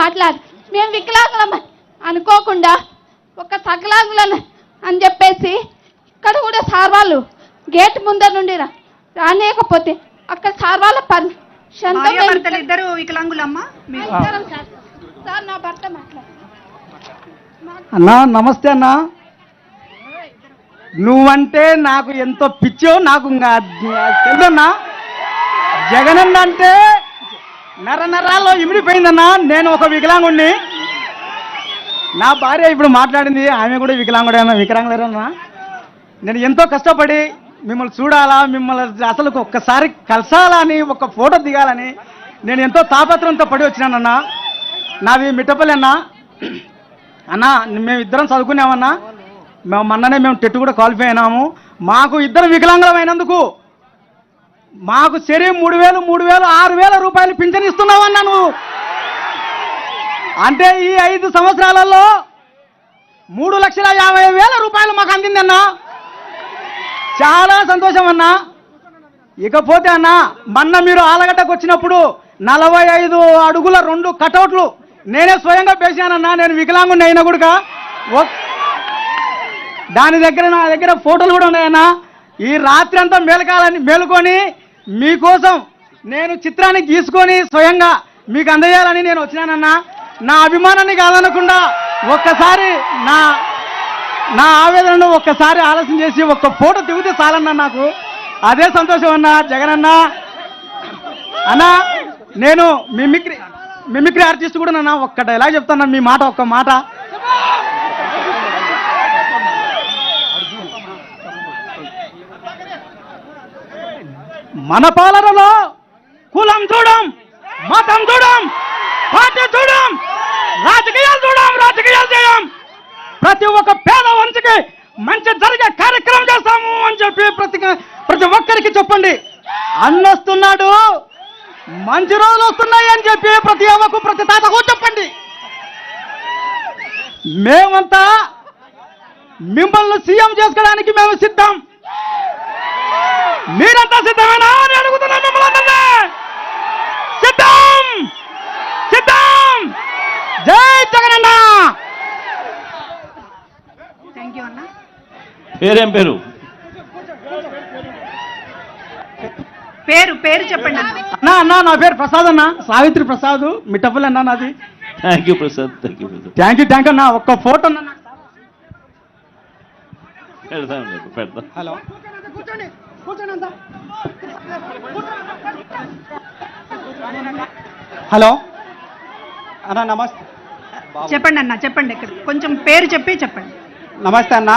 మాట్లాడు. మేము వికలాంగులం అనుకోకుండా ఒక సకలాంగులను అని చెప్పేసి ఇక్కడ కూడా సార్ వాళ్ళు గేట్ ముందర నుండి రా రానేయకపోతే అక్కడ సార్ వాళ్ళ భర్తలు ఇద్దరు వికలాంగులమ్మా? సార్. నా భర్త మాట్లాడు. అన్నా నమస్తే అన్నా. నువ్వంటే నాకు ఎంతో పిచ్చో నాకు ఇంకా తెలుదన్నా జగనన్న అంటే నర నరాల్లో ఇమిడిపోయిందన్నా నేను ఒక వికలాంగుణ్ణి. నా భార్య ఇప్పుడు మాట్లాడింది ఆమె కూడా వికలాంగుడేనా వికలాంగులేరన్నా. నేను ఎంతో కష్టపడి మిమ్మల్ని చూడాలా మిమ్మల్ని అసలు ఒక్కసారి కలసాలని ఒక ఫోటో దిగాలని నేను ఎంతో తాపత్రంతో పడి వచ్చినానన్నా. నాది మిట్టపల్లి అన్నా. అన్నా మేమిద్దరం చదువుకున్నామన్నా. మేము మొన్ననే మేము టెట్టు కూడా క్వాలిఫై అయినాము. మాకు ఇద్దరు వికలాంగులం అయినందుకు మాకు సరే మూడు వేలు మూడు వేలు ఆరు వేల రూపాయలు పింఛన్ ఇస్తున్నావన్నా నువ్వు అంటే ఈ ఐదు సంవత్సరాలలో మూడు లక్షల యాభై వేల రూపాయలు మాకు అందిందన్నా చాలా సంతోషం అన్నా. ఇకపోతే అన్న మొన్న మీరు ఆలగడ్డకు వచ్చినప్పుడు నలభై ఐదు అడుగుల రెండు కటౌట్లు నేనే స్వయంగా పేశానన్నా నేను వికలాంగుని అయినా కూడా దాని దగ్గర నా దగ్గర ఫోటోలు కూడా ఉన్నాయన్నా. ఈ రాత్రి అంతా మేలకాలని మేలుకొని మీకోసం నేను చిత్రాన్ని గీసుకొని స్వయంగా మీకు అందజేయాలని నేను వచ్చినానన్నా. నా అభిమానాన్ని కాదనకుండా ఒక్కసారి నా నా ఆవేదనను ఒక్కసారి ఆలస్యం చేసి ఒక్క ఫోటో దిగితే చాలన్నా నాకు. అదే సంతోషం అన్నా జగన్ అన్నా. అన్నా నేను మిమిక్రీ మిమిక్రీ ఆర్టిస్ట్ కూడా నన్నా ఒక్క డైలాగ్ చెప్తాను మీ మాట ఒక్క మాట. మన పాలనలో కులం చూడం మతం చూడం పార్టీ చూడం రాజకీయాలు చూడం రాజకీయాలు చేయం. ప్రతి ఒక్క పేద వంశకి మంచి జరిగే కార్యక్రమం చేస్తాము అని చెప్పి ప్రతి ప్రతి ఒక్కరికి చెప్పండి. అన్నొస్తున్నాడు మంచి రోజులు వస్తున్నాయి అని చెప్పి ప్రతి అవ్వకు ప్రతి తాతకు చెప్పండి. మేమంతా మిమ్మల్ని సీఎం చేసుకోవడానికి మేము సిద్ధం. మీరంతా సిద్ధమేనా అని అడుగుతున్నాం మిమ్మల్ని అందరినీ. సిద్ధం సిద్ధం జై జగనన్న థ్యాంక్ యూ అన్న పేరేం పేరు? పేరు పేరు చెప్పండి అన్న. అన్నా అన్నా నా పేరు ప్రసాద్ అన్న. సావిత్రి ప్రసాద్ మిట్టపల్లి అన్న నాది. Thank you Prasad. Thank you Prasad. Thank you thank you అన్న. ఒక్క ఫోటో అన్న. పెడతాం పెడతాం. హలో. హలో. అన్న నమస్తే. చెప్పండి అన్న చెప్పండి ఇక్కడ. కొంచెం పేరు చెప్పి చెప్పండి. నమస్తే అన్న.